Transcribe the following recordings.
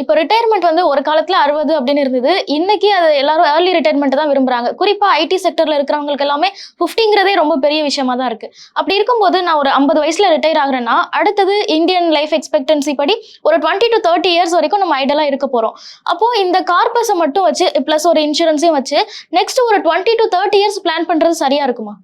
இப்போ ரிட்டையர்மெண்ட் வந்து ஒரு காலத்தில் அறுபது அப்படின்னு இருந்தது. இன்னைக்கு அது எல்லாரும் ஏர்லி ரிட்டையர்மெண்ட் தான் விரும்புறாங்க. குறிப்பாக ஐடி செக்டரில் இருக்கிறவங்களுக்கு எல்லாமே ஃபிஃப்டிங்கிறதே ரொம்ப பெரிய விஷயமா தான் இருக்கு. அப்படி இருக்கும்போது நான் ஒரு ஐம்பது வயசுல ரிட்டையர் ஆகுறேன்னா அடுத்தது இந்தியன் லைஃப் எக்ஸ்பெக்டன்சி படி ஒரு டுவெண்ட்டி டு தேர்ட்டி இயர்ஸ் வரைக்கும் நம்ம ஐடலா இருக்க போகிறோம் அப்போ இந்த கார்பஸை மட்டும் வச்சு ப்ளஸ் ஒரு இன்சூரன்ஸையும் வச்சு நெக்ஸ்ட் ஒரு twenty to thirty years plan பண்ணுறது சரியா இருக்குமா?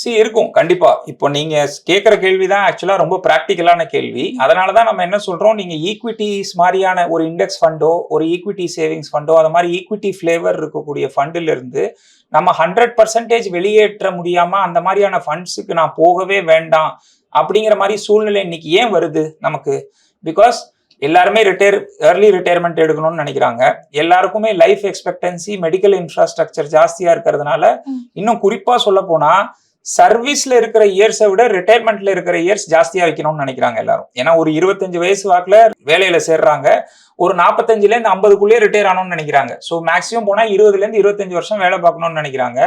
சி இருக்கும். கண்டிப்பா. இப்போ நீங்க கேட்குற கேள்வி தான் ஆக்சுவலா ரொம்ப ப்ராக்டிக்கலான கேள்வி. அதனால தான் நம்ம என்ன சொல்றோம்? நீங்க ஈக்விட்டிஸ் மாதிரியான ஒரு இண்டெக்ஸ் ஃபண்டோ ஒரு ஈக்விட்டி சேவிங்ஸ் ஃபண்டோ அது மாதிரி ஈக்விட்டி ஃபிளேவர் இருக்கக்கூடிய ஃபண்டில் இருந்து நம்ம ஹண்ட்ரட் பர்சன்டேஜ் வெளியேற்ற முடியாம அந்த மாதிரியான ஃபண்ட்ஸுக்கு நான் போகவே வேண்டாம் அப்படிங்கிற மாதிரி சூழ்நிலை இன்னைக்கு ஏன் வருது நமக்கு? பிகாஸ் எல்லாருமே ரிட்டையர் ஏர்லி ரிட்டையர்மெண்ட் எடுக்கணும்னு நினைக்கிறாங்க. எல்லாருக்குமே லைஃப் எக்ஸ்பெக்டன்சி மெடிக்கல் இன்ஃப்ராஸ்ட்ரக்சர் ஜாஸ்தியா இருக்கிறதுனால. இன்னும் குறிப்பா சொல்ல போனா சர்வீஸ்ல இருக்கிற இயர்ஸை விட ரிட்டையர்மெண்ட்ல இருக்கிற இயர்ஸ் ஜாஸ்தியா வைக்கணும்னு நினைக்கிறாங்க எல்லாரும். ஏன்னா ஒரு இருபத்தஞ்சு வயசு வாக்குல வேலையில சேர்றாங்க. ஒரு நாற்பத்தஞ்சுல இருந்து ஐம்பதுக்குள்ளேயே ரிட்டையர் ஆகணும்னு நினைக்கிறாங்க. ஸோ மேக்ஸிமம் போனா இருபதுல இருந்து இருபத்தஞ்சு வருஷம் வேலை பார்க்கணும்னு நினைக்கிறாங்க.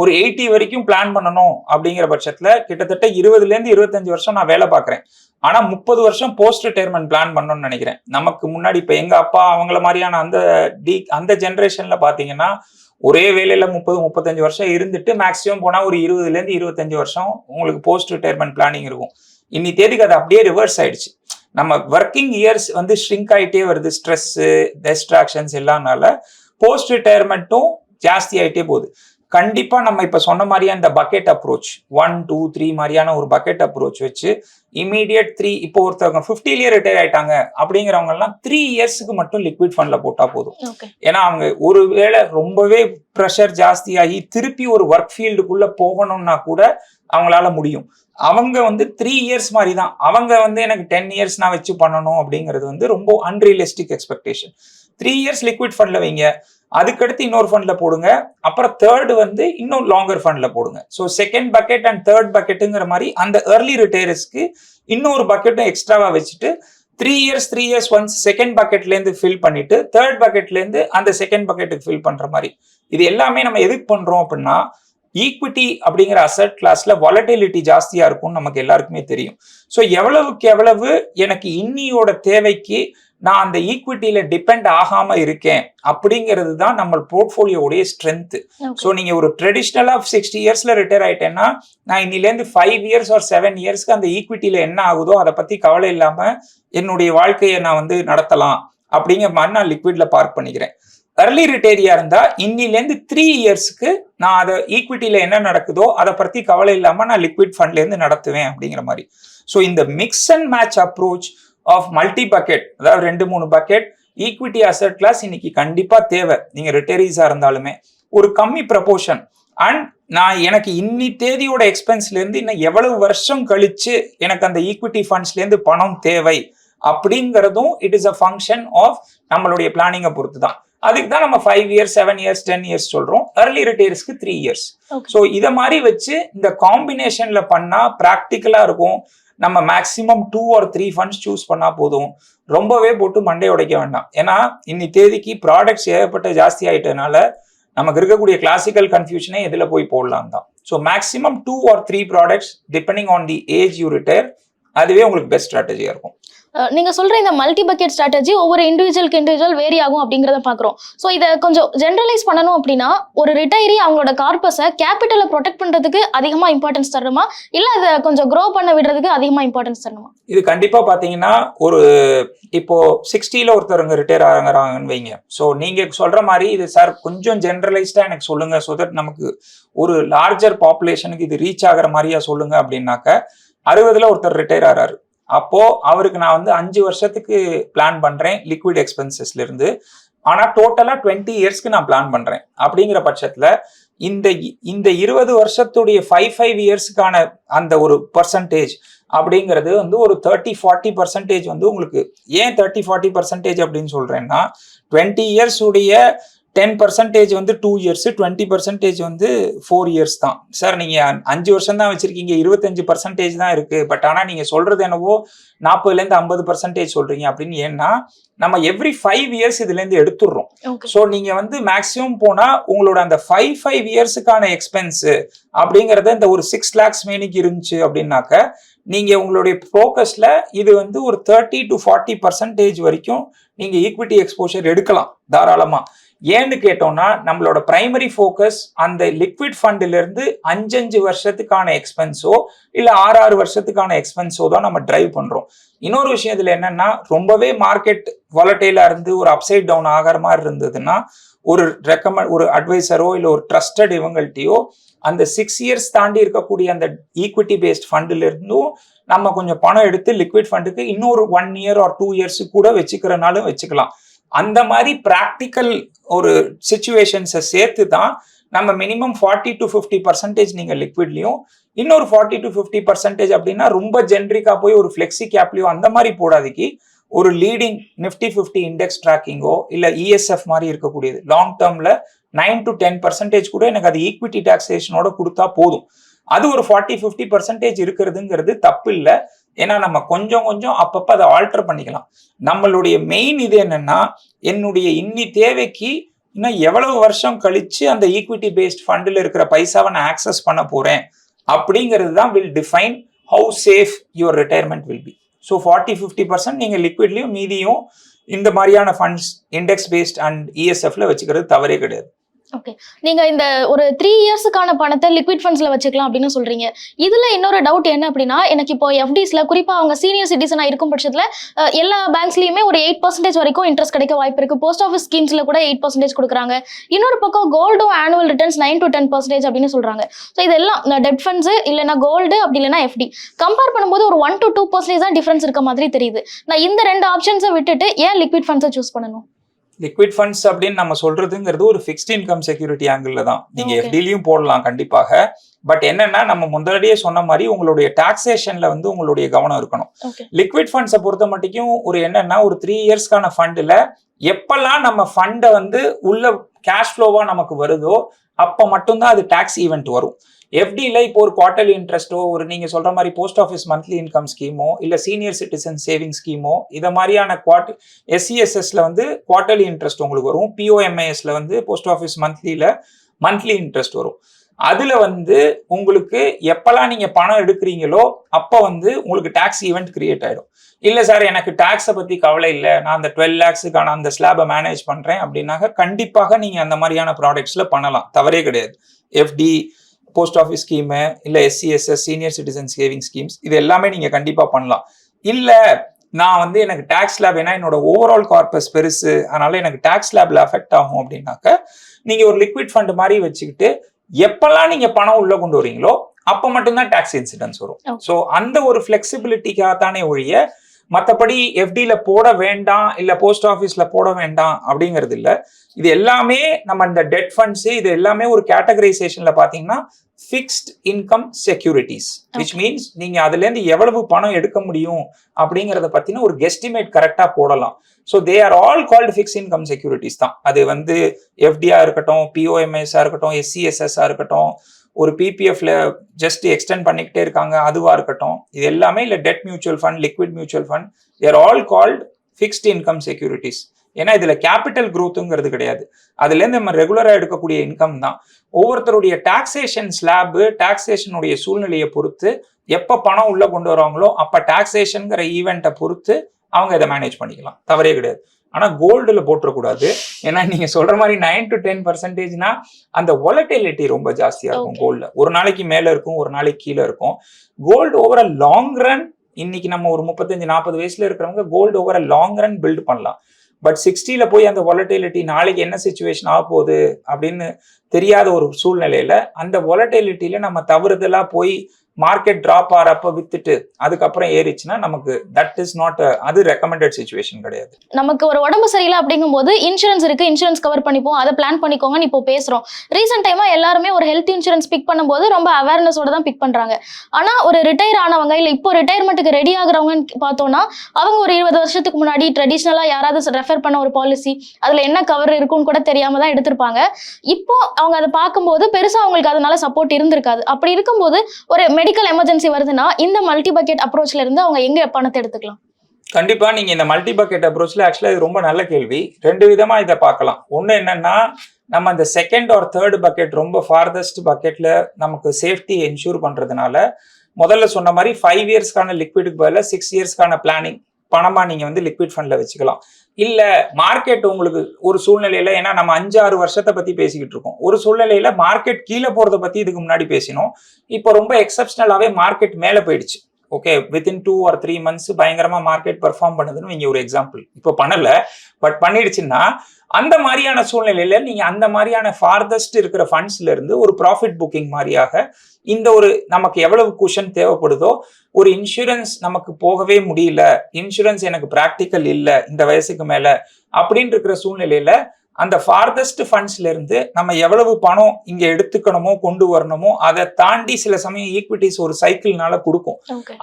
ஒரு எயிட்டி வரைக்கும் பிளான் பண்ணணும் அப்படிங்கிற பட்சத்துல கிட்டத்தட்ட இருபதுல இருந்து இருபத்தஞ்சு வருஷம் நான் வேலை பார்க்கறேன். ஆனா முப்பது வருஷம் போஸ்ட் ரிட்டையர்மெண்ட் பிளான் பண்ணணும்னு நினைக்கிறேன். நமக்கு முன்னாடி இப்ப எங்க அப்பா அவங்கள மாதிரியான அந்த டி அந்த ஜென்ரேஷன்ல பாத்தீங்கன்னா ஒரே வேலையில முப்பது முப்பத்தஞ்சு வருஷம் இருந்துட்டு மேக்ஸிமம் போனா ஒரு இருபதுல இருந்து இருபத்தஞ்சு வருஷம் உங்களுக்கு போஸ்ட் ரிட்டையர்மெண்ட் பிளானிங் இருக்கும். இன்னி தேதிக்கு அது அப்படியே ரிவர்ஸ் ஆயிடுச்சு. நம்ம ஒர்க்கிங் இயர்ஸ் வந்து ஷ்ரிங்க் ஆயிட்டே வருது. ஸ்ட்ரெஸ் டிஸ்ட்ராக்ஷன்ஸ் எல்லாம்னால போஸ்ட் ரிட்டையர்மெண்ட்டும் ஜாஸ்தி ஆகிட்டே போகுது. கண்டிப்பா நம்ம இப்ப சொன்ன மாதிரியா இந்த bucket approach one two three மாதிரியான ஒரு பக்கெட் அப்ரோச் வச்சு இமீடியட் த்ரீ இப்போ ஒருத்தவங்க ஃபிஃப்டிலேயே ரிட்டையர் ஆயிட்டாங்க அப்படிங்கிறவங்க எல்லாம் த்ரீ இயர்ஸ்க்கு மட்டும் லிக்விட் ஃபண்ட்ல போட்டா போதும். ஏன்னா அவங்க ஒருவேளை ரொம்பவே ப்ரெஷர் ஜாஸ்தியாகி திருப்பி ஒரு ஒர்க் ஃபீல்டுக்குள்ள போகணும்னா கூட அவங்களால முடியும். அவங்க வந்து த்ரீ இயர்ஸ் மாதிரி தான் அவங்க வந்து எனக்கு டென் இயர்ஸ் நான் வச்சு பண்ணணும் அப்படிங்கிறது வந்து ரொம்ப unrealistic expectation three years liquid ஃபண்ட்ல வைங்க. அதுக்கடுத்து இன்னொரு ஃபண்ட்ல போடுங்க. அப்புறம் தேர்டு வந்து இன்னும் லாங்கர் ஃபண்ட்ல போடுங்க. So second bucket and third பக்கெட்டுங்கிற மாதிரி அந்த ஏர்லி ரிட்டையர்ஸ்க்கு இன்னொரு பக்கெட்டும் எக்ஸ்ட்ராவா வச்சுட்டு three years three years once second பக்கெட்லேருந்து fill பண்ணிட்டு தேர்ட் பக்கெட்லேருந்து அந்த செகண்ட் பக்கெட்டுக்கு ஃபில் பண்ணுற மாதிரி. இது எல்லாமே நம்ம எதுக்கு பண்ணுறோம் அப்படின்னா ஈக்விட்டி அப்படிங்கிற அசட் கிளாஸ்ல வாலட்டிலிட்டி ஜாஸ்தியா இருக்கும்னு நமக்கு எல்லாருக்குமே தெரியும். ஸோ எவ்வளவுக்கு எவ்வளவு எனக்கு இன்னியோட தேவைக்கு நான் அந்த ஈக்விட்டியில டிபெண்ட் ஆகாம இருக்கேன் அப்படிங்கிறது தான் நம்ம போர்ட்ஃபோலியோடைய ஸ்ட்ரென்த் ஸோ நீங்க ஒரு ட்ரெடிஷ்னலா சிக்ஸ்டி இயர்ஸ்ல ரிட்டையர் ஆயிட்டேன்னா நான் இன்னிலேருந்து ஃபைவ் இயர்ஸ் ஒரு செவன் இயர்ஸ்க்கு அந்த ஈக்விட்டியில என்ன ஆகுதோ அதை பத்தி கவலை இல்லாம என்னுடைய வாழ்க்கையை நான் வந்து நடத்தலாம் அப்படிங்கிற மாதிரி நான் லிக்விட்ல பார்க் பண்ணிக்கிறேன். Early ரிட்டையரியா இருந்தா இன்னிலேருந்து த்ரீ இயர்ஸ்க்கு நான் அதை ஈக்விட்டியில என்ன நடக்குதோ அதை பத்தி கவலை இல்லாம நான் லிக்விட் ஃபண்ட்ல இருந்து நடத்துவேன் அப்படிங்கிற மாதிரி. ஸோ இந்த mix and match approach of multi bucket அதாவது ரெண்டு மூணு பக்கெட் ஈக்விட்டி அசட் கிளாஸ் இன்னைக்கு கண்டிப்பா தேவை. நீங்க ரிட்டையரிஸா இருந்தாலுமே. ஒரு கம்மி ப்ரப்போர்ஷன் அண்ட் நான் எனக்கு இன்னி தேதியோட எக்ஸ்பென்ஸ்ல இருந்து இன்னும் எவ்வளவு வருஷம் கழிச்சு எனக்கு அந்த ஈக்விட்டி ஃபண்ட்ஸ்ல இருந்து பணம் தேவை? அப்படிங்கிறதும் it is a function of நம்மளுடைய பிளானிங்கை பொறுத்து தான் அதுக்கு தான் நம்ம five years seven years ten years சொல்றோம். Early ரிட்டையர்ஸ்க்கு த்ரீ இயர்ஸ். ஸோ இதை மாதிரி வச்சு இந்த காம்பினேஷன்ல பண்ணா ப்ராக்டிக்கலா இருக்கும். நம்ம maximum two or three funds choose பண்ணால் போதும். ரொம்பவே போட்டு மண்டை உடைக்க வேண்டாம். ஏன்னா இன்னி தேதிக்கு ப்ராடக்ட்ஸ் ஏகப்பட்ட ஜாஸ்தி ஆயிட்டனால நமக்கு இருக்கக்கூடிய கிளாசிக்கல் கன்ஃபியூஷனே இதில் போய் போடலாம் தான். So maximum two or three products depending on the age you retire அதுவே உங்களுக்கு பெஸ்ட் ஸ்ட்ராட்டஜியாக இருக்கும். நீங்கள் சொல்கிற இந்த மல்டி பக்கெட் ஸ்ட்ராட்டஜி ஒவ்வொரு இண்டிவிஜுவலுக்கு இண்டிவிஜுவல் வேரி ஆகும் அப்படிங்கிறத பார்க்குறோம் ஸோ இதை கொஞ்சம் ஜென்ரலைஸ் பண்ணணும் அப்படின்னா ஒரு ரிட்டையரி அவங்களோட கார்பஸை கேபிட்டலை ப்ரொடெக்ட் பண்ணுறதுக்கு அதிகமாக இம்பார்ட்டன்ஸ் தரணுமா? இல்லை அதை கொஞ்சம் க்ரோ பண்ண விடுறதுக்கு அதிகமாக இம்பார்ட்டன்ஸ் தரணுமா? இது கண்டிப்பாக பார்த்தீங்கன்னா ஒரு இப்போ சிக்ஸ்டியில் ஒருத்தருங்க ரிட்டையர் ஆகிறாங்கன்னு வைங்க. ஸோ நீங்கள் சொல்கிற மாதிரி இது சார் கொஞ்சம் ஜென்ரலைஸ்டாக எனக்கு சொல்லுங்கள் ஸோ தட் நமக்கு ஒரு லார்ஜர் பாப்புலேஷனுக்கு இது ரீச் ஆகிற மாதிரியா சொல்லுங்க அப்படின்னாக்க அறுபதுல ஒருத்தர் ரிட்டையர் ஆறாரு அப்போ அவருக்கு நான் வந்து அஞ்சு வருஷத்துக்கு பிளான் பண்றேன் லிக்விட் எக்ஸ்பென்சஸ்ல இருந்து. ஆனா டோட்டலா டுவெண்ட்டி இயர்ஸ்க்கு நான் பிளான் பண்றேன். அப்படிங்கிற பட்சத்துல இந்த இந்த இருபது வருஷத்துடைய ஃபைவ் ஃபைவ் இயர்ஸ்க்கான அந்த ஒரு பர்சன்டேஜ் அப்படிங்கிறது வந்து ஒரு தேர்ட்டி ஃபார்ட்டி பர்சன்டேஜ் வந்து உங்களுக்கு ஏன் தேர்ட்டி ஃபார்ட்டி பர்சன்டேஜ் அப்படின்னு சொல்றேன்னா டுவெண்ட்டி இயர்ஸ் உடைய டென் பர்சன்டேஜ் வந்து டூ இயர்ஸ் டுவெண்ட்டி பர்சன்டேஜ் வந்து ஃபோர் இயர்ஸ் தான். சார் நீங்க அஞ்சு வருஷம் தான் வச்சிருக்கீங்க இருபத்தஞ்சு பர்சன்டேஜ் தான் இருக்கு. பட் ஆனா நீங்க சொல்றது என்னவோ நாற்பதுல இருந்து ஐம்பது பர்சன்டேஜ் சொல்றீங்க அப்படின்னு ஏன்னா நம்ம எவ்ரி ஃபைவ் இயர்ஸ் இதுல இருந்து எடுத்துடுறோம். ஸோ நீங்க வந்து மேக்ஸிமம் போனா உங்களோட அந்த ஃபைவ் ஃபைவ் இயர்ஸுக்கான எக்ஸ்பென்ஸ் அப்படிங்கறது இந்த ஒரு சிக்ஸ் லேக்ஸ் மேனிக்கு இருந்துச்சு அப்படின்னாக்க நீங்க உங்களுடைய ஃபோக்கஸ்ல இது வந்து ஒரு தேர்ட்டி டு ஃபார்ட்டி பர்சன்டேஜ் வரைக்கும் நீங்க ஈக்விட்டி எக்ஸ்போஷர் எடுக்கலாம் தாராளமா. ஏன்னு கேட்டோம்னா நம்மளோட பிரைமரி ஃபோக்கஸ் அந்த லிக்விட் ஃபண்டிலிருந்து அஞ்சஞ்சு வருஷத்துக்கான எக்ஸ்பென்ஸோ இல்லை ஆறு ஆறு வருஷத்துக்கான எக்ஸ்பென்ஸோ தான் நம்ம டிரைவ் பண்ணுறோம் இன்னொரு விஷயம் இதில் என்னன்னா ரொம்பவே மார்க்கெட் வாலட்டைலா இருந்து ஒரு அப்சைட் டவுன் ஆகிற மாதிரி இருந்ததுன்னா ஒரு ரெக்கமெண்ட் ஒரு அட்வைசரோ இல்லை ஒரு ட்ரஸ்டட் இவங்கள்ட்டையோ அந்த சிக்ஸ் இயர்ஸ் தாண்டி இருக்கக்கூடிய அந்த ஈக்விட்டி பேஸ்ட் ஃபண்டில் இருந்தும் நம்ம கொஞ்சம் பணம் எடுத்து லிக்விட் ஃபண்டுக்கு இன்னொரு one year or two years கூட வச்சுக்கிறனாலும் வச்சுக்கலாம். அந்த மாதிரி ப்ராக்டிக்கல் ஒரு சுச்சுவேஷன்ஸை சேர்த்து தான் நம்ம minimum forty to fifty percentage நீங்கள் லிக்விட்லையும் இன்னொரு ஃபார்ட்டி டு ஃபிஃப்டி பர்சன்டேஜ் அப்படின்னா ரொம்ப ஜென்ரிக்காக போய் ஒரு ஃப்ளெக்ஸி கேப்லையோ அந்த மாதிரி போடாதிக்கு ஒரு லீடிங் நிஃப்டி ஃபிஃப்டி இண்டெக்ஸ் ட்ராக்கிங்கோ இல்லை இஎஸ்எஃப் மாதிரி இருக்கக்கூடியது. லாங் டேர்மில் நைன் டு டென் பர்சன்டேஜ் கூட எனக்கு அது ஈக்விட்டி டாக்ஸேஷனோட கொடுத்தா போதும். அது ஒரு ஃபார்ட்டி ஃபிஃப்டி பர்சன்டேஜ் இருக்கிறதுங்கிறது தப்பு இல்லை ஏன்னா நம்ம கொஞ்சம் கொஞ்சம் அப்பப்போ அதை ஆல்டர் பண்ணிக்கலாம். நம்மளுடைய மெயின் இது என்னன்னா என்னுடைய இன்னி தேவைக்கு இன்னும் எவ்வளவு வருஷம் கழிச்சு அந்த ஈக்விட்டி பேஸ்ட் ஃபண்டில் இருக்கிற பைசாவை நான் ஆக்சஸ் பண்ண போறேன் அப்படிங்கிறது தான் will define how safe your retirement will be so forty fifty percent நீங்கள் லிக்விட்லையும் மீதியும் இந்த மாதிரியான ஃபண்ட்ஸ் இண்டெக்ஸ் பேஸ்ட் அண்ட் இஎஸ்எஃப்ல வச்சுக்கிறது தவறே கிடையாது. ஓகே நீங்க இந்த ஒரு த்ரீ இயர்ஸுக்கான பணத்தை லிக்விட் ஃபண்ட்ஸ்ல வச்சுக்கலாம் அப்படின்னு சொல்றீங்க. இதுல இன்னொரு டவுட் என்ன அப்படின்னா எனக்கு இப்போ எஃப்டிஸ்ல குறிப்பா அவங்க சீனியர் சிட்டிசனா இருக்கும் பட்சத்துல எல்லா பேங்க்ஸ்லயுமே ஒரு எயிட் பர்சன்டேஜ் வரைக்கும் இன்ட்ரெஸ்ட் கிடைக்க வாய்ப்பு இருக்கு. போஸ்ட் ஆஃபீஸ் ஸ்கீம்ஸ்ல கூட எயிட் பர்சன்டேஜ் கொடுக்குறாங்க. இன்னொரு பக்கம் கோல்டும் annual returns nine to ten percentage அப்படின்னு சொல்றாங்க. ஸோ இதெல்லாம் டெட் ஃபண்ட்ஸ் இல்லைன்னா கோல்டு அப்படி இல்லைன்னா எஃப்டி கம்பேர் பண்ணும்போது ஒரு ஒன் டு டூ பர்சன்டேஜ் தான் டிஃபரன்ஸ் இருக்க மாதிரி தெரியுது. நான் இந்த ரெண்டு ஆப்ஷன்ஸை விட்டுட்டு ஏன் லிக்விட் ஃபண்ட்ஸை சூஸ் பண்ணணும்? லிக்விட் ஃபண்ட்ஸ் அப்படின்னு நம்ம சொல்றதுங்கிறது ஒரு ஃபிக்ஸ்ட் இன்கம் செக்யூரிட்டி ஆங்கிள் தான். நீங்க. எஃப்டிலையும் போடலாம் கண்டிப்பாக. பட் என்னன்னா நம்ம முன்னாடியே சொன்ன மாதிரி உங்களுடைய டாக்ஸேஷன்ல வந்து உங்களுடைய கவனம் இருக்கணும். லிக்விட் ஃபண்ட்ஸை பொறுத்த மட்டும் ஒரு என்னன்னா ஒரு த்ரீ இயர்ஸ்க்கான ஃபண்டில் எப்பெல்லாம் நம்ம ஃபண்டை வந்து உள்ள கேஷ் ஃப்ளோவா நமக்கு வருதோ அப்போ மட்டும்தான் அது டாக்ஸ் ஈவெண்ட் வரும். எஃப்டியில் இப்போ ஒரு குவார்டர்லி இன்ட்ரெஸ்ட்டோ ஒரு நீங்கள் சொல்கிற மாதிரி போஸ்ட் ஆஃபீஸ் மந்த்லி இன்கம் ஸ்கீமோ இல்லை சீனியர் சிட்டிசன் சேவிங் ஸ்கீமோ இதை மாதிரியான குவார்டர் எஸ்சிஎஸ்எஸ்ல வந்து குவார்டர்லி இன்ட்ரெஸ்ட் உங்களுக்கு வரும். பிஓஎம்ஐஎஸ்ல வந்து போஸ்ட் ஆஃபீஸ் மந்த்லியில மந்த்லி இன்ட்ரெஸ்ட் வரும். அதில் வந்து உங்களுக்கு எப்போல்லாம் நீங்கள் பணம் எடுக்கிறீங்களோ அப்போ வந்து உங்களுக்கு டேக்ஸ் ஈவெண்ட் கிரியேட் ஆகிடும் இல்லை சார் எனக்கு டேக்ஸை பற்றி கவலை இல்லை. நான் அந்த டுவெல் லேக்ஸுக்கான அந்த ஸ்லாபை மேனேஜ் பண்ணுறேன் அப்படின்னாக்க கண்டிப்பாக நீங்கள் அந்த மாதிரியான ப்ராடக்ட்ஸில் பண்ணலாம். தவறே கிடையாது. எஃப்டி போஸ்ட் ஆஃபீஸ் ஸ்கீமு இல்லை SCSS senior citizen saving schemes இது எல்லாமே நீங்க கண்டிப்பா பண்ணலாம் இல்ல நான் வந்து எனக்கு டாக்ஸ் ஸ்லாப் ஏன்னா என்னோட ஓவரால் கார்பஸ் பெருசு அதனால எனக்கு டாக்ஸ் ஸ்லாப்ல அஃபெக்ட் ஆகும் அப்படின்னாக்க நீங்க ஒரு லிக்விட் ஃபண்ட் மாதிரி வச்சுக்கிட்டு எப்பெல்லாம் நீங்க பணம் உள்ள கொண்டு வரீங்களோ அப்ப மட்டும்தான் டாக்ஸ் இன்சிடென்ட்ஸ் வரும். ஸோ அந்த ஒரு ஃபிளெக்சிபிலிட்டிக்காக தானே ஒழிய மற்றபடி எஃப்டியில் போட வேண்டாம் இல்லை போஸ்ட் ஆஃபீஸில் போட வேண்டாம் அப்படிங்கிறது இல்லை. இது எல்லாமே நம்ம இந்த டெட் ஃபண்ட்ஸ் இது எல்லாமே ஒரு கேட்டகரைசேஷன்ல பார்த்தீங்கன்னா fixed income securities which means நீங்க அதுலேருந்து எவ்வளவு பணம் எடுக்க முடியும் அப்படிங்கிறத பத்தின ஒரு கெஸ்டிமேட் கரெக்டாக போடலாம். So they are all called fix income securities தான். அது வந்து எஃப்டியா இருக்கட்டும் பிஓஎம்எஸ்ஸாக இருக்கட்டும் எஸ்சிஎஸ்எஸ்ஸாக இருக்கட்டும் ஒரு பிபிஎஃப்ல ஜஸ்ட் எக்ஸ்டெண்ட் பண்ணிக்கிட்டே இருக்காங்க அதுவா இருக்கட்டும். இது எல்லாமே இல்லை debt mutual fund liquid mutual fund they're all called fixed income securities ஏன்னா இதுல கேபிட்டல் குரோத்துங்கிறது கிடையாது. அதுல இருந்து நம்ம ரெகுலரா எடுக்கக்கூடிய இன்கம் தான். ஒவ்வொருத்தருடைய டாக்ஸேஷன் ஸ்லாப் டாக்ஸேஷனுடைய சூழ்நிலையை பொறுத்து எப்ப பணம் உள்ள கொண்டு வராங்களோ அப்ப டாக்ஸேஷன்ங்கிற ஈவெண்ட்டை பொறுத்து அவங்க இதை மேனேஜ் பண்ணிக்கலாம். தவறே கிடையாது. ஆனா கோல்டுல போட்டுறக்கூடாது. ஏன்னா நீங்க சொல்ற மாதிரி நைன் டு டென் பர்சன்டேஜ்னா அந்த ஒலட்டிலிட்டி ரொம்ப ஜாஸ்தியா இருக்கும். கோல்ட்ல. ஒரு நாளைக்கு மேல இருக்கும் ஒரு நாளைக்கு கீழே இருக்கும். Gold over a long run இன்னைக்கு நம்ம ஒரு முப்பத்தஞ்சு நாற்பது வயசுல இருக்கிறவங்க gold over a long run build பண்ணலாம். பட் சிக்ஸ்டியில போய் அந்த ஒலட்டிலிட்டி நாளைக்கு என்ன சுச்சுவேஷன் ஆக போகுது அப்படின்னு தெரியாத ஒரு சூழ்நிலையில அந்த ஒலட்டிலிட்டியில நம்ம தவறுதலா போய் மார்க்கெட் டிராப் ஆறப்ப வித்துட்டு அதுக்கப்புறம் ஏறிச்சுன்னா நமக்கு தட் இஸ் நாட் அது ரெக்கமெண்டட் சுச்சுவேஷன் கிடையாது. நமக்கு ஒரு உடம்பு சரியில்லை அப்படிங்கும்போது இன்சூரன்ஸ் இருக்கு இன்சூரன்ஸ் கவர் பண்ணிப்போம் அதை பிளான் பண்ணிக்கோங்கன்னு இப்போ பேசுறோம். ரீசெண்ட் டைமா எல்லாருமே ஒரு ஹெல்த் இன்சூரன்ஸ் பிக் பண்ணும்போது ரொம்ப அவேர்னஸோட தான் பிக் பண்றாங்க. ஆனா ஒரு ரிட்டையர் ஆனவங்க இல்ல இப்போ ரிட்டையர்மெண்ட்டுக்கு ரெடி ஆகுறவங்கன்னு பார்த்தோம்னா அவங்க ஒரு இருபது வருஷத்துக்கு முன்னாடி ட்ரெடிஷ்னலா யாராவது ரெஃபர் பண்ண ஒரு பாலிசி அதுல என்ன கவர் இருக்குன்னு கூட தெரியாம தான் எடுத்திருப்பாங்க. இப்போ அவங்க அதை பார்க்கும்போது பெருசா அவங்களுக்கு அதனால சப்போர்ட் இருந்திருக்காது. அப்படி இருக்கும்போது ஒரு மெடிக்கல் எமர்ஜென்சி வருதுன்னா இந்த மல்டி பக்கெட் அப்ரோச்ல இருந்து அவங்க எங்க பணத்தை எடுத்துக்கலாம்? கண்டிப்பா நீங்க இந்த மல்டி பக்கெட் அப்ரோச்ல ஆக்சுவலா இது ரொம்ப நல்ல கேள்வி. ரெண்டு விதமா இதை பார்க்கலாம். ஒண்ணு என்னன்னா நம்ம அந்த செகண்ட் ஆர் தேர்ட் பக்கெட் ரொம்ப ஃபார்தஸ்ட் பக்கெட்ல நமக்கு சேஃப்டி என்ஷூர் பண்றதுனால முதல்ல சொன்ன மாதிரி ஃபைவ் இயர்ஸ்க்கான லிக்விடுக்கு பதிலாக சிக்ஸ் இயர்ஸ்க்கான பிளானிங் பணமா நீங்க வந்து லிக்விட் ஃபண்ட்ல வச்சுக்கலாம். இல்ல மார்க்கெட் உங்களுக்கு ஒரு சூழ்நிலையில ஏன்னா நம்ம அஞ்சு ஆறு வருஷத்தை பத்தி பேசிக்கிட்டு இருக்கோம். ஒரு சூழ்நிலையில மார்க்கெட் கீழே போறத பத்தி இதுக்கு முன்னாடி பேசினோம். இப்போ ரொம்ப எக்ஸப்ஷனலாவே மார்க்கெட் மேல போயிடுச்சு. Okay within two or three months பயங்கரமா மார்க்கெட் பெர்ஃபார்ம் பண்ணுதுன்னு இங்கே ஒரு எக்ஸாம்பிள் இப்போ பண்ணல பட் பண்ணிடுச்சுன்னா அந்த மாதிரியான சூழ்நிலையில நீங்க அந்த மாதிரியான ஃபார்தஸ்ட் இருக்கிற ஃபண்ட்ஸ்ல இருந்து ஒரு ப்ராஃபிட் புக்கிங் மாதிரியாக இந்த ஒரு நமக்கு எவ்வளவு குஷன் தேவைப்படுதோ ஒரு இன்சூரன்ஸ் நமக்கு போகவே முடியல இன்சூரன்ஸ் எனக்கு ப்ராக்டிக்கல் இல்லை இந்த வயசுக்கு மேல அப்படின்னு இருக்கிற சூழ்நிலையில அந்த ஃபார்தஸ்ட் ஃபண்ட்ஸ்ல இருந்து நம்ம எவ்வளவு பணம் இங்க எடுத்துக்கணுமோ கொண்டு வரணுமோ அதை தாண்டி சில சமயம் ஈக்விட்டிஸ் ஒரு சைக்கிள்னால கொடுக்கும்.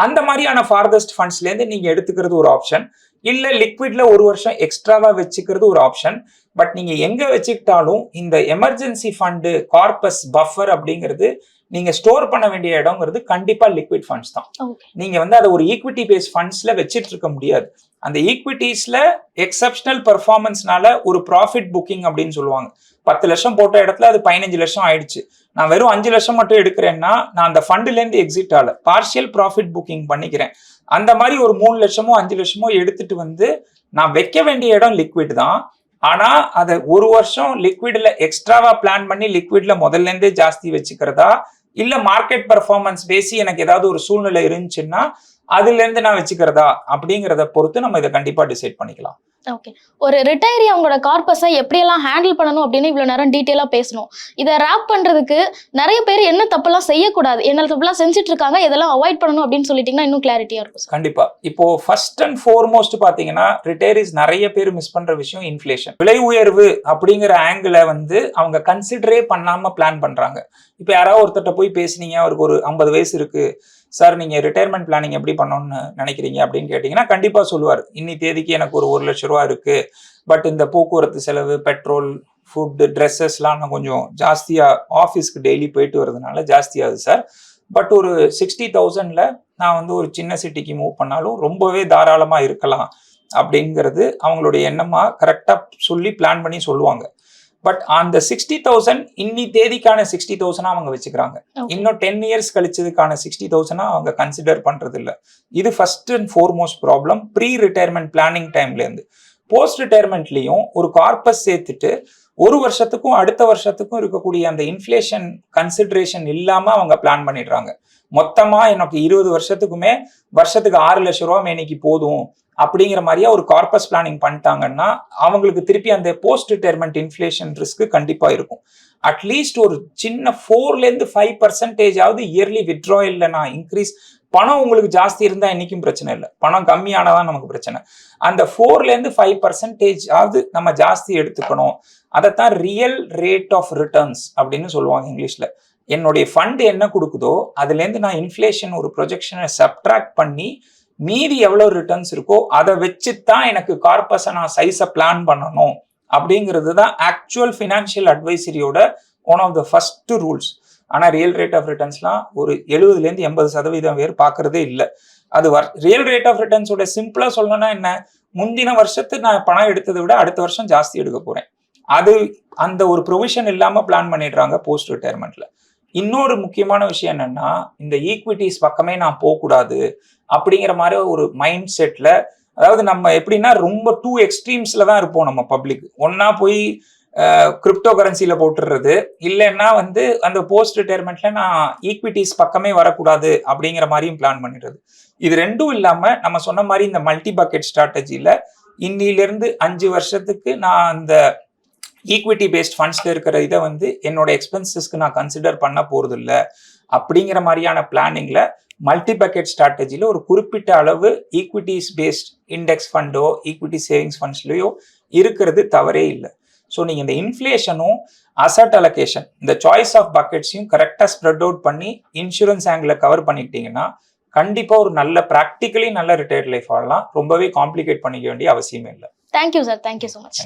அந்த மாதிரியான ஃபார்தஸ்ட் ஃபண்ட்ஸ்ல இருந்து நீங்க எடுத்துக்கிறது ஒரு ஆப்ஷன் இல்ல லிக்விட்ல ஒரு வருஷம் எக்ஸ்ட்ராவா வச்சுக்கிறது ஒரு ஆப்ஷன் பட் நீங்க எங்க வச்சுக்கிட்டாலும் இந்த எமர்ஜென்சி ஃபண்டு கார்பஸ் பஃபர் அப்படிங்கிறது நீங்க ஸ்டோர் பண்ண வேண்டிய இடங்கிறது கண்டிப்பா லிக்விட் ஃபண்ட்ஸ் தான். நீங்க வந்து அதை ஒரு ஈக்விட்டி பேஸ் ஃபண்ட்ஸ்ல வச்சிட்டு இருக்க முடியாது. அந்த ஈக்விட்டிஸ்ல எக்ஸப்ஷனல் பெர்ஃபார்மன்ஸ்னால ஒரு ப்ராஃபிட் புக்கிங் அப்படின்னு சொல்லுவாங்க. பத்து லட்சம் போட்ட இடத்துல அது பதினஞ்சு லட்சம் ஆயிடுச்சு. நான் வெறும் அஞ்சு லட்சம் மட்டும் எடுக்கிறேன்னா நான் அந்த ஃபண்டுலேருந்து எக்ஸிட் ஆகல. பார்ஷியல் ப்ராஃபிட் புக்கிங் பண்ணிக்கிறேன். அந்த மாதிரி ஒரு மூணு லட்சமோ அஞ்சு லட்சமோ எடுத்துட்டு வந்து நான் வைக்க வேண்டிய இடம் லிக்விட் தான். ஆனா அதை ஒரு வருஷம் லிக்விட்ல எக்ஸ்ட்ராவா பிளான் பண்ணி லிக்விட்ல முதல்ல இருந்தே ஜாஸ்தி வச்சுக்கிறதா? இல்ல மார்க்கெட் பெர்ஃபார்மன்ஸ் பேசி எனக்கு ஏதாவது ஒரு சூழ்நிலை இருந்துச்சுன்னா அதுல இருந்து நான் வச்சுக்கிறதா அப்படிங்கிறத பொறுத்து நம்ம இதை கண்டிப்பா டிசைட் பண்ணிக்கலாம். ஓகே ஒரு ரிட்டையரி அவங்களோட கார்பஸை எப்படியெல்லாம் ஹேண்டில் பண்ணணும் அப்படின்னு இவ்வளோ நேரம் டீட்டெயிலாக பேசணும். இதை ரேப் பண்ணுறதுக்கு நிறைய பேர் என்ன தப்பெல்லாம் செய்யக்கூடாது என்ன தப்பெல்லாம் செஞ்சுட்டு இருக்காங்க இதெல்லாம் அவாய்ட் பண்ணணும் அப்படின்னு சொல்லிட்டீங்கன்னா இன்னும் கிளாரிட்டியாக இருக்கும் கண்டிப்பா. இப்போ ஃபர்ஸ்ட் அண்ட் ஃபோர்மோஸ்ட் பாத்தீங்கன்னா ரிட்டையரிஸ் நிறைய பேர் மிஸ் பண்ற விஷயம் இன்ஃப்ளேஷன் விலை உயர்வு அப்படிங்கிற ஆங்கிள வந்து அவங்க கன்சிடரே பண்ணாம பிளான் பண்றாங்க. இப்போ யாராவது ஒருத்தர்ட்ட போய் பேசுனீங்க அவருக்கு ஒரு ஐம்பது வயசு இருக்கு. சார் நீங்கள் ரிட்டையர்மெண்ட் பிளானிங் எப்படி பண்ணணும்னு நினைக்கிறீங்க? அப்படின்னு கேட்டிங்கன்னா கண்டிப்பாக சொல்லுவார். இன்னி தேதிக்கு எனக்கு ஒரு ஒரு லட்ச ரூபா இருக்குது பட் இந்த போக்குவரத்து செலவு பெட்ரோல் ஃபுட்டு ட்ரெஸ்ஸஸ்லாம் நான் கொஞ்சம் ஜாஸ்தியாக ஆஃபீஸ்க்கு டெய்லி போயிட்டு வரதுனால ஜாஸ்தியாகுது சார். பட் ஒரு சிக்ஸ்டி தௌசண்டில் நான் வந்து ஒரு சின்ன சிட்டிக்கு மூவ் பண்ணாலும் ரொம்பவே தாராளமாக இருக்கலாம். அப்படிங்கிறது அவங்களுடைய எண்ணமாக கரெக்டாக சொல்லி பிளான் பண்ணி சொல்லுவாங்க. பட் அந்த சிக்ஸ்டி தௌசண்ட் இன்னி தேதிக்கான சிக்ஸ்டி தௌசண்டா அவங்க வச்சுக்கிறாங்க. இன்னும் டென் இயர்ஸ் கழிச்சதுக்கான சிக்ஸ்டி தௌசண்டா அவங்க கன்சிடர் பண்றது இல்ல இது first and foremost problem pre retirement planning டைம்ல இருந்து போஸ்ட் ரிட்டையர்மெண்ட்லயும் ஒரு கார்பஸ் சேர்த்துட்டு ஒரு வருஷத்துக்கும் அடுத்த வருஷத்துக்கும் இருக்கக்கூடிய அந்த இன்ஃப்ளேஷன் கன்சிடரேஷன் இல்லாம அவங்க பிளான் பண்ணிடுறாங்க. மொத்தமா எனக்கு இருபது வருஷத்துக்குமே வருஷத்துக்கு ஆறு லட்சம் ரூபா மேனிக்கு போதும். அப்படிங்கிற மாதிரியா ஒரு கார்பஸ் பிளானிங் பண்ணிட்டாங்கன்னா அவங்களுக்கு திருப்பி அந்த போஸ்ட் ரிட்டையர்மெண்ட் இன்ஃப்ளேஷன் ரிஸ்க் கண்டிப்பா இருக்கும். அட்லீஸ்ட் ஒரு சின்ன ஃபோர்லேருந்து ஃபைவ் பர்சன்டேஜ் ஆகுது இயர்லி வித்ட்ராயல்ல நான் இன்க்ரீஸ் பணம் உங்களுக்கு ஜாஸ்தி இருந்தால் இன்னைக்கும் பிரச்சனை இல்லை. பணம் கம்மியானதான் நமக்கு பிரச்சனை. அந்த ஃபோர்லேருந்து ஃபைவ் பர்சன்டேஜ் ஆகுது நம்ம ஜாஸ்தி எடுத்துக்கணும். அதைத்தான் ரியல் ரேட் ஆஃப் ரிட்டர்ன்ஸ் அப்படின்னு சொல்லுவாங்க இங்கிலீஷில். என்னுடைய ஃபண்ட் என்ன கொடுக்குதோ அதுலேருந்து நான் இன்ஃப்ளேஷன் ஒரு ப்ரொஜெக்ஷனை சப்ட்ராக்ட் பண்ணி மீதி எவ்வளவு ரிட்டர்ன்ஸ் இருக்கோ அதை வச்சு தான் எனக்கு கார்பஸை நான் சைஸை பிளான் பண்ணணும். அப்படிங்கிறது தான் actual financial அட்வைசரியோட one of the first rules ஆனால் ரியல் ரேட் ஆஃப் ரிட்டர்ன்ஸ்லாம் ஒரு எழுபதுலேருந்து எண்பது சதவீதம் பேர் பார்க்கறதே இல்லை. அது வர் ரியல் ரேட் ஆஃப் ரிட்டர்ன்ஸோட சிம்பிளாக சொல்லணும்னா என்ன? முந்தின வருஷத்து நான் பணம் எடுத்ததை விட அடுத்த வருஷம் ஜாஸ்தி எடுக்க போகிறேன் அது அந்த ஒரு ப்ரொவிஷன் இல்லாமல் பிளான் பண்ணிடுறாங்க போஸ்ட் ரிட்டையர்மெண்ட்டில் இன்னொரு முக்கியமான விஷயம் என்னன்னா இந்த ஈக்விட்டிஸ் பக்கமே நான் போகக்கூடாது அப்படிங்கிற மாதிரி ஒரு மைண்ட் செட்ல அதாவது நம்ம எப்படின்னா ரொம்ப டூ எக்ஸ்ட்ரீம்ஸ்ல தான் இருப்போம் நம்ம பப்ளிக் ஒன்னா போய் கிரிப்டோ கரன்சியில் போட்டுடுறது இல்லைன்னா வந்து அந்த போஸ்ட் ரிட்டையர்மெண்ட்ல நான் ஈக்விட்டிஸ் பக்கமே வரக்கூடாது அப்படிங்கிற மாதிரியும் பிளான் பண்ணிடுறது. இது ரெண்டும் இல்லாம நம்ம சொன்ன மாதிரி இந்த மல்டி பக்கெட் ஸ்ட்ராட்டஜியில் இன்னிலிருந்து அஞ்சு வருஷத்துக்கு நான் அந்த ஈக்விட்டி பேஸ்ட் ஃபண்ட்ஸ்ல இருக்கிற இதை வந்து என்னோட எக்ஸ்பென்சஸ்க்கு நான் கன்சிடர் பண்ண போறது இல்ல அப்படிங்கிற மாதிரியான பிளானிங்ல மல்டி பக்கெட் ஸ்ட்ராட்டஜியில் ஒரு குறிப்பிட்ட அளவு ஈக்விட்டிஸ் பேஸ்ட் இண்டெக்ஸ் ஃபண்டோ ஈக்விட்டி சேவிங்ஸ் ஃபண்ட்ஸ்லையோ இருக்கிறது தவறே இல்லை. ஸோ நீங்கள் இந்த இன்ஃப்ளேஷனும் அசட் அலோகேஷன் இந்த சாய்ஸ் ஆஃப் பக்கெட்ஸையும் கரெக்டாக ஸ்ப்ரெட் அவுட் பண்ணி இன்சூரன்ஸ் ஆங்கிளில் கவர் பண்ணிக்கிட்டீங்கன்னா கண்டிப்பாக ஒரு நல்ல ப்ராக்டிக்கலி நல்ல ரிட்டையர்ட் லைஃப் வாழலாம் ரொம்பவே காம்ப்ளிகேட் பண்ணிக்க வேண்டிய அவசியமே இல்லை. Thank you sir thank you so much